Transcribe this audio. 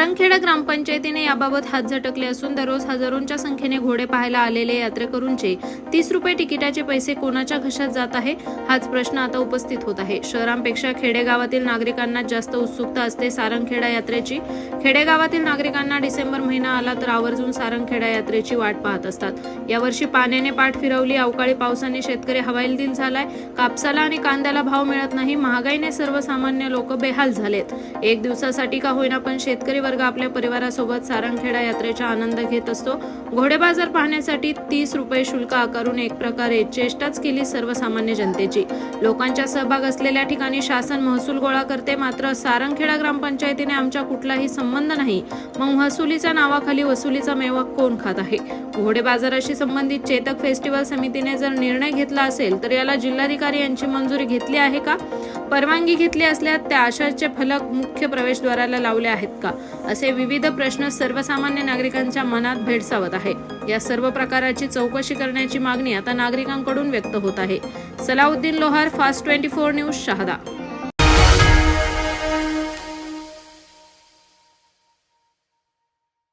सारंगखेडा ग्रामपंचायतीने याबाबत हात झटकले असून दररोज हजारोंच्या संख्येने घोडे पाहायला आलेले यात्रेकरूंचे तीस रुपये तिकिटाचे पैसे कोणाच्या घशात जात आहे हाच प्रश्न आता उपस्थित होत आहे. शहरांपेक्षा खेडेगावातील नागरिकांना जास्त उत्सुकता असते सारंगखेडा यात्रेची. खेडेगावातील नागरिकांना डिसेंबर महिना आला तर आवर्जून सारंगखेडा यात्रेची वाट पाहत असतात. यावर्षी पाण्याने पाठ फिरवली अवकाळी पावसाने शेतकरी हवालदिल झालाय. कापसाला आणि कांद्याला भाव मिळत नाही महागाईने सर्वसामान्य लोक बेहाल झालेत. एक दिवसासाठी का होईना पण शेतकरी वर्ग आपल्या परिवारासोबत सारंगखेडा यात्रेचा आनंद घेत असतो. घोडे बाजार पाहण्यासाठी तीस रुपये शुल्क आकारून एक प्रकारे चेष्टाच केली सर्वसामान्य जनतेची. लोकांचा सहभाग असलेल्या ठिकाणी शासन महसूल गोळा करते मात्र सारंगखेडा ग्रामपंचायतीने आमच्या कुठलाही संबंध नाही. मग महसुलीच्या नावाखाली वसुलीचा मेवा कोण खात आहे? घोडे बाजाराशी संबंधित चेतक फेस्टिवल समितीने जर निर्णय घेतला असेल तर याला जिल्हाधिकारी यांची मंजुरी घेतली आहे का? परवानगी घेतली असल्यास त्या आशयाचे फलक मुख्य प्रवेशद्वाराला लावले आहेत का? असे विविध प्रश्न सर्वसामान्य नागरिकांच्या मनात भेडसावत आहे. या सर्व प्रकाराची चौकशी करण्याची मागणी आता नागरिकांकडून व्यक्त होत आहे. Salauddin Lohar fast twenty four news Shahada.